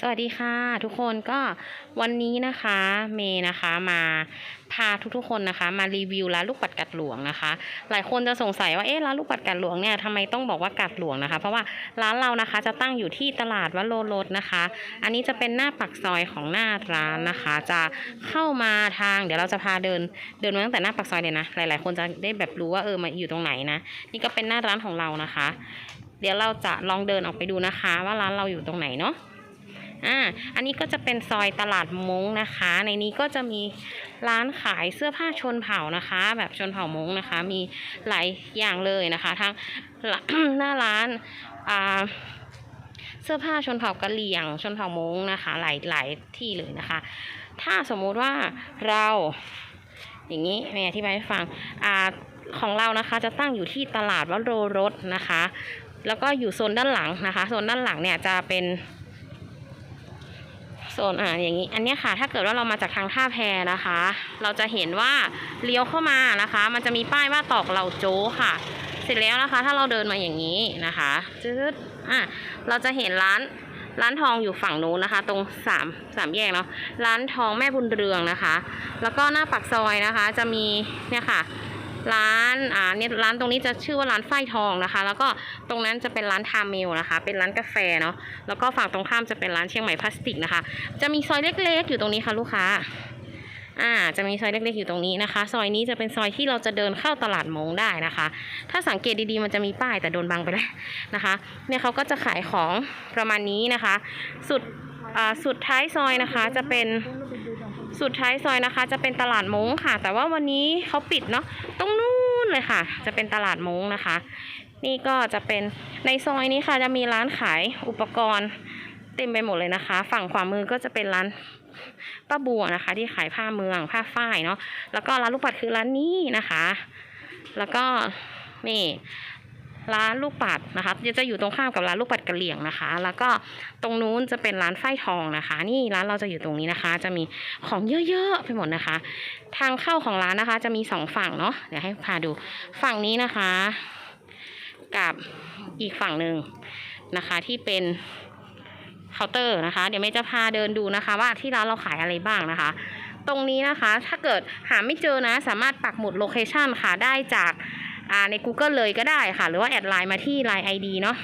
สวัสดีค่ะ ทุกคนก็วันนี้นะคะเมย์นะคะมาพาทุกๆคนนะคะมารีวิวร้านลูกปัดกัดหลวงนะคะ หลายคนจะสงสัยว่าเอ๊ะร้านลูกปัดกัดหลวงเนี่ยทำไมต้องบอกว่ากัดหลวงนะคะ เพราะว่าร้านเรานะคะจะตั้งอยู่ที่ตลาดวัดโลรสนะคะ อันนี้จะเป็นหน้าปักซอยของหน้าร้านนะคะ จะเข้ามาทางเดี๋ยวเราจะพาเดินเดินมาตั้งแต่หน้าปักซอยเลยนะหลาย ๆ คนจะได้แบบรู้ว่าเออมาอยู่ตรงไหนนะนี่ก็เป็นหน้าร้านของเรานะคะ เดี๋ยวเราจะลองเดินออกไปดูนะคะ ว่าร้านเราอยู่ตรงไหนเนาะ อ่าอันนี้ก็จะเป็นซอยตลาดมงนะคะ ในนี้ก็จะมีร้านขายเสื้อผ้าชนเผ่านะคะ แบบชนเผ่ามงนะคะ มีหลายอย่างเลยนะคะทั้งหน้าร้านอ่าเสื้อผ้าชนเผ่ากะเหรี่ยง ชนเผ่ามงนะคะ หลายหลายที่เลยนะคะ ถ้าสมมุติว่าเรา อย่างนี้แม่อธิบายให้ฟังอ่าของเรานะคะจะตั้งอยู่ที่ตลาดวัดโรรสนะคะ แล้วก็อยู่โซนด้านหลังนะคะโซนด้านหลังเนี่ยจะเป็น โซนอ่าอย่างนี้อันเนี้ยค่ะ ถ้าเกิดว่าเรามาจากทางท่าแพนะคะ เราจะเห็นว่าเลี้ยวเข้ามานะคะ มันจะมีป้ายว่าตอกเหล่าโจ้ค่ะ เสร็จแล้วนะคะ ถ้าเราเดินมาอย่างนี้นะคะจืดอะเราจะเห็นร้านร้านทองอยู่ฝั่งนู้นนะคะ ตรงสามสามแยกเนาะร้านทองแม่บุญเรืองนะคะ แล้วก็หน้าปากซอยนะคะ จะมีเนี่ยค่ะ ร้านอ่าเนี่ยร้านตรงนี้จะชื่อว่าร้านฝ้ายทองนะคะ แล้วก็ตรงนั้นจะเป็นร้านทามิลนะคะ เป็นร้านกาแฟเนาะแล้วก็ฝั่งตรงข้ามจะเป็นร้านเชียงใหม่พลาสติกนะคะ จะมีซอยเล็กๆ อยู่ตรงนี้ค่ะลูกค้าอ่าจะมีซอยเล็กๆอยู่ตรงนี้นะคะ ซอยนี้จะเป็นซอยที่เราจะเดินเข้าตลาดมงได้นะคะ ถ้าสังเกตดีๆมันจะมีป้ายแต่โดนบังไปแล้วนะคะเนี่ยเขาก็จะขายของประมาณนี้นะคะ สุดอ่าสุดท้ายซอยนะคะจะเป็น สุดท้ายซอยนะคะ จะเป็นตลาดมงค่ะ แต่ว่าวันนี้เขาปิดเนาะตรงนู้นเลยค่ะ จะเป็นตลาดมงนะคะ นี่ก็จะเป็นในซอยนี้ค่ะจะมีร้านขายอุปกรณ์เต็มไปหมดเลยนะคะ ฝั่งขวามือก็จะเป็นร้านป้าบัวนะคะ ที่ขายผ้าเมืองผ้าฝ้ายเนาะแล้วก็ร้านลูกปัดคือร้านนี้นะคะ แล้วก็นี่ ร้านลูกปัดนะคะจะอยู่ตรงข้ามกับร้านลูกปัดกระเหลี่ยงนะคะ แล้วก็ตรงนู้นจะเป็นร้านฝ้ายทองนะคะ นี่ร้านเราจะอยู่ตรงนี้นะคะ จะมีของเยอะๆไปหมดนะคะ ทางเข้าของร้านนะคะ จะมีสองฝั่งเนาะเดี๋ยวให้พาดูฝั่งนี้นะคะ กับอีกฝั่งหนึ่งนะคะ ที่เป็นเคาน์เตอร์นะคะ เดี๋ยวเมย์จะพาเดินดูนะคะ ว่าที่ร้านเราขายอะไรบ้างนะคะ ตรงนี้นะคะ ถ้าเกิดหาไม่เจอนะ สามารถปักหมุดโลเคชันค่ะได้จาก ใน Google เลยก็ได้ค่ะ หรือว่าแอดไลน์มาที่ Line ID เนาะ